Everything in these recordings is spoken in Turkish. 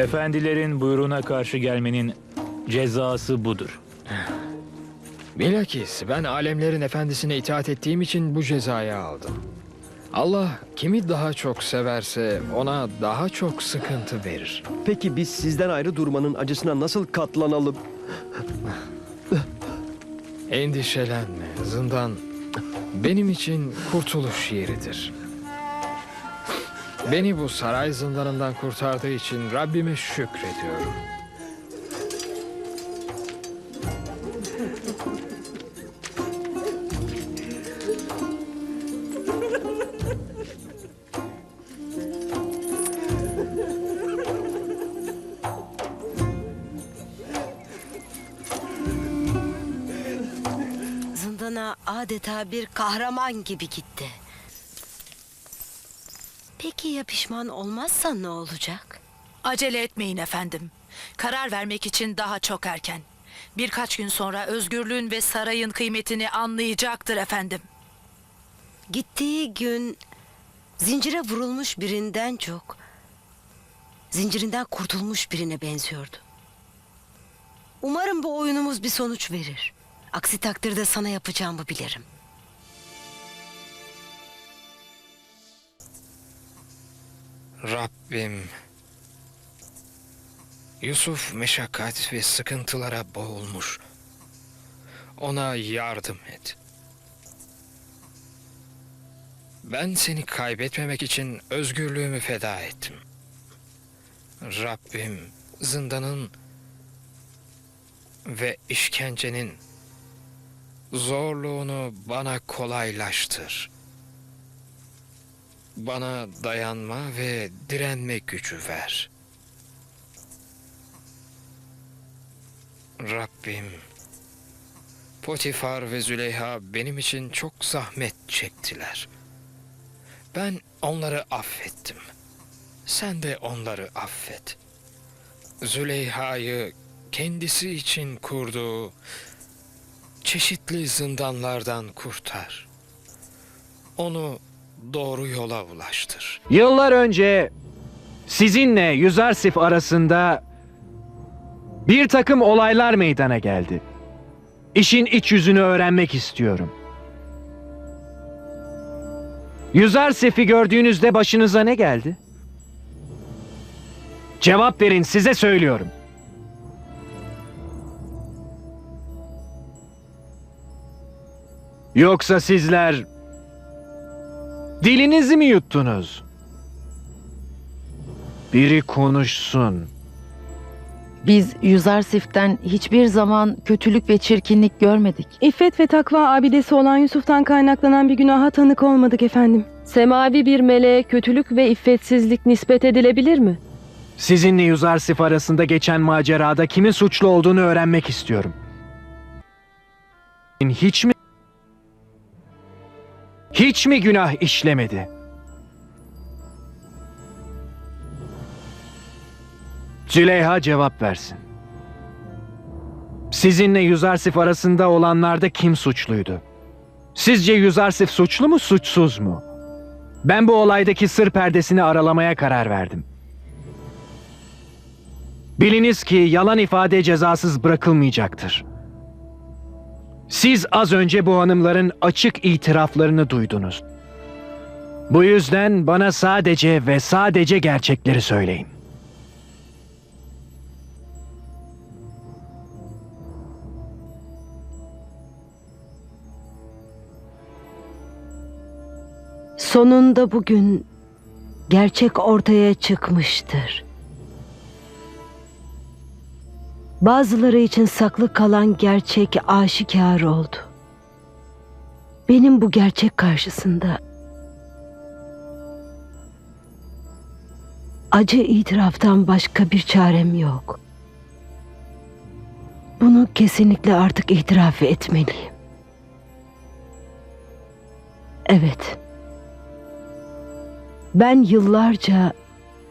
Efendilerin buyruğuna karşı gelmenin cezası budur. Bilakis ben alemlerin efendisine itaat ettiğim için bu cezayı aldım. Allah kimi daha çok severse ona daha çok sıkıntı verir. Peki biz sizden ayrı durmanın acısına nasıl katlanalım? Endişelenme, zindan benim için kurtuluş yeridir. Beni bu saray zindanından kurtardığı için Rabbime şükrediyorum. Zindana adeta bir kahraman gibi gitti. Peki ya pişman olmazsa ne olacak? Acele etmeyin efendim. Karar vermek için daha çok erken. Birkaç gün sonra özgürlüğün ve sarayın kıymetini anlayacaktır efendim. Gittiği gün zincire vurulmuş birinden çok zincirinden kurtulmuş birine benziyordu. Umarım bu oyunumuz bir sonuç verir. Aksi takdirde sana yapacağımı bilirim. Rabbim Yusuf meşakkat ve sıkıntılara boğulmuş. Ona yardım et. Ben seni kaybetmemek için özgürlüğümü feda ettim. Rabbim zindanın ve işkencenin zorluğunu bana kolaylaştır. Bana dayanma ve direnme gücü ver. Rabbim, Potifar ve Züleyha benim için çok zahmet çektiler. Ben onları affettim. Sen de onları affet. Züleyha'yı kendisi için kurduğu çeşitli zindanlardan kurtar. Onu doğru yola ulaştır. Yıllar önce sizinle Yüzarsif arasında bir takım olaylar meydana geldi. İşin iç yüzünü öğrenmek istiyorum. Yüzarsif'i gördüğünüzde başınıza ne geldi? Cevap verin size söylüyorum. Yoksa sizler Dilinizi mi yuttunuz? Biri konuşsun. Biz Yüzarsif'ten hiçbir zaman kötülük ve çirkinlik görmedik. İffet ve takva abidesi olan Yusuf'tan kaynaklanan bir günaha tanık olmadık efendim. Semavi bir meleğe kötülük ve iffetsizlik nispet edilebilir mi? Sizinle Yüzarsif arasında geçen macerada kimin suçlu olduğunu öğrenmek istiyorum. Hiç mi hiç mi günah işlemedi? Züleyha cevap versin. Sizinle Yüzarsif arasında olanlarda kim suçluydu? Sizce Yüzarsif suçlu mu, suçsuz mu? Ben bu olaydaki sır perdesini aralamaya karar verdim. Biliniz ki yalan ifade cezasız bırakılmayacaktır. Siz az önce bu hanımların açık itiraflarını duydunuz. Bu yüzden bana sadece ve sadece gerçekleri söyleyin. Sonunda bugün gerçek ortaya çıkmıştır. Bazıları için saklı kalan gerçek aşikar oldu. Benim bu gerçek karşısında acı itiraftan başka bir çarem yok. Bunu kesinlikle artık itiraf etmeliyim. Evet. Ben yıllarca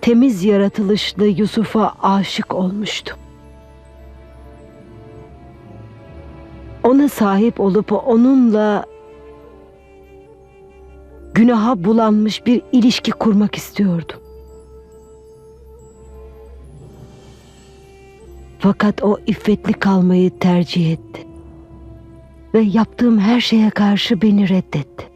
temiz yaratılışlı Yusuf'a aşık olmuştum. Ona sahip olup onunla günaha bulanmış bir ilişki kurmak istiyordum. Fakat o iffetli kalmayı tercih etti. Ve yaptığım her şeye karşı beni reddetti.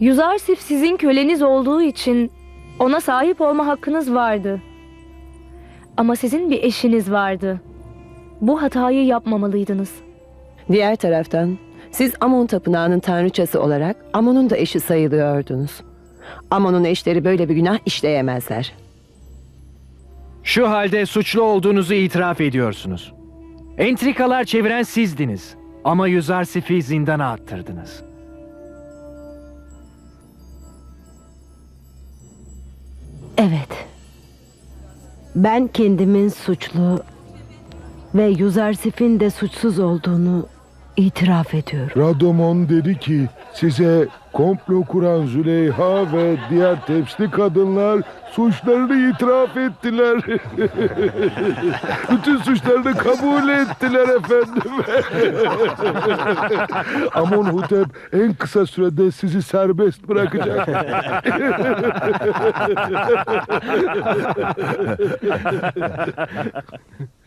Yüzarsif sizin köleniz olduğu için ona sahip olma hakkınız vardı. Ama sizin bir eşiniz vardı. Bu hatayı yapmamalıydınız. Diğer taraftan siz Amon tapınağının tanrıçası olarak Amon'un da eşi sayılıyordunuz. Amon'un eşleri böyle bir günah işleyemezler. Şu halde suçlu olduğunuzu itiraf ediyorsunuz. Entrikalar çeviren sizdiniz. Ama Yüzarsif'i zindana attırdınız. Evet. Ben kendimin suçlu ve Yuzarsif'in de suçsuz olduğunu itiraf ediyorum. Radomon dedi ki size komplo kuran Züleyha ve diğer tepsili kadınlar suçlarını itiraf ettiler. Bütün suçlarını kabul ettiler efendim. Amon Hutep en kısa sürede sizi serbest bırakacak.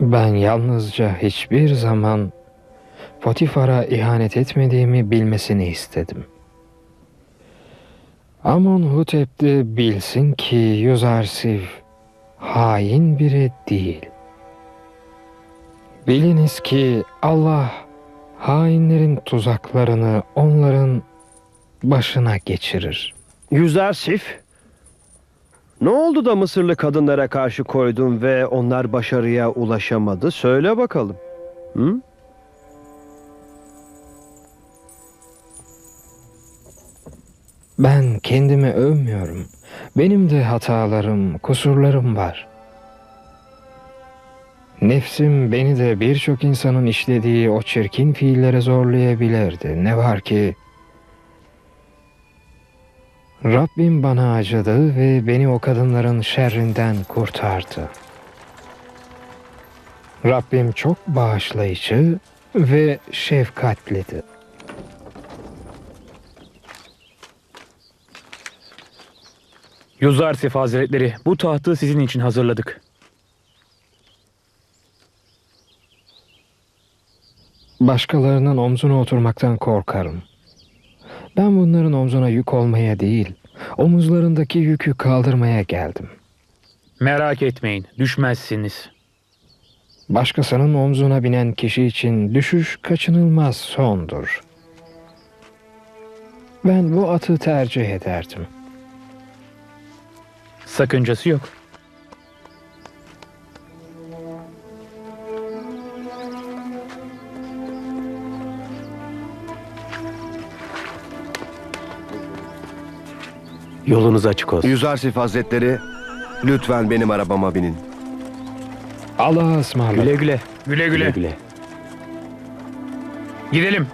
Ben yalnızca hiçbir zaman Potifar'a ihanet etmediğimi bilmesini istedim. Amon Hutep de bilsin ki Yüzarsif hain biri değil. Biliniz ki Allah hainlerin tuzaklarını onların başına geçirir. Yüzarsif, ne oldu da Mısırlı kadınlara karşı koydun ve onlar başarıya ulaşamadı? Söyle bakalım. Hı? Ben kendimi övmüyorum. Benim de hatalarım, kusurlarım var. Nefsim beni de birçok insanın işlediği o çirkin fiillere zorlayabilirdi. Ne var ki Rabbim bana acıdı ve beni o kadınların şerrinden kurtardı. Rabbim çok bağışlayıcı ve şefkatlidir. Yüzarsif Hazretleri, bu tahtı sizin için hazırladık. Başkalarının omzuna oturmaktan korkarım. Ben bunların omzuna yük olmaya değil, omuzlarındaki yükü kaldırmaya geldim. Merak etmeyin, düşmezsiniz. Başkasının omzuna binen kişi için düşüş kaçınılmaz sondur. Ben bu atı tercih ederdim. Sakıncası yok. Yolunuz açık olsun. Yüzarsif Hazretleri, lütfen benim arabama binin. Allah'a ısmarladık. Güle güle. Güle güle. güle. Gidelim.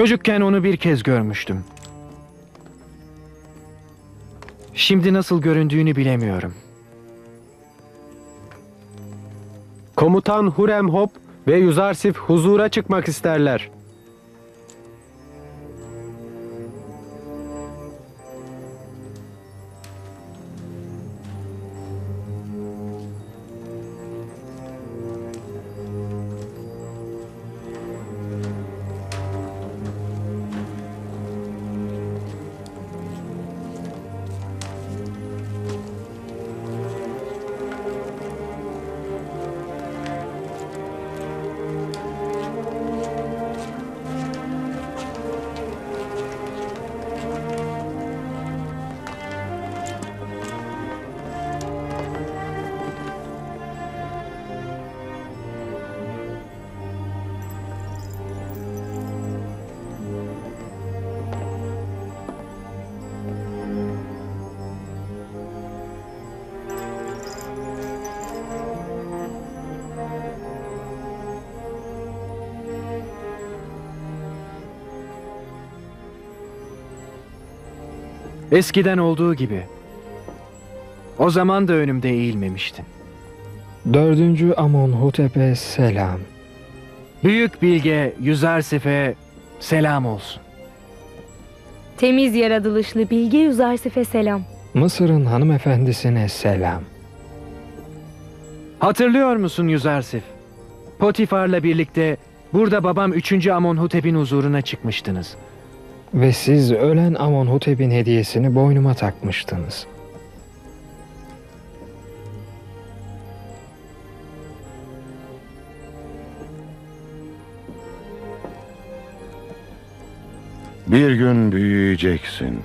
Çocukken onu bir kez görmüştüm. Şimdi nasıl göründüğünü bilemiyorum. Komutan Hurem Hop ve Yüzarsif huzura çıkmak isterler. Eskiden olduğu gibi. O zaman da önümde eğilmemiştin. Dördüncü Amonhotep'e selam. Büyük bilge Yüzersif'e selam olsun. Temiz yaratılışlı Bilge Yüzarsif'e selam. Mısır'ın hanımefendisine selam. Hatırlıyor musun Yüzersif? Potifar'la birlikte burada babam 3. Amonhotep'in huzuruna çıkmıştınız. Ve siz ölen Amonhotep'in hediyesini boynuma takmıştınız. Bir gün büyüyeceksin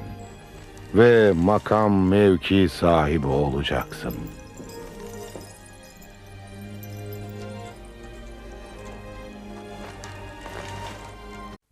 ve makam mevki sahibi olacaksın.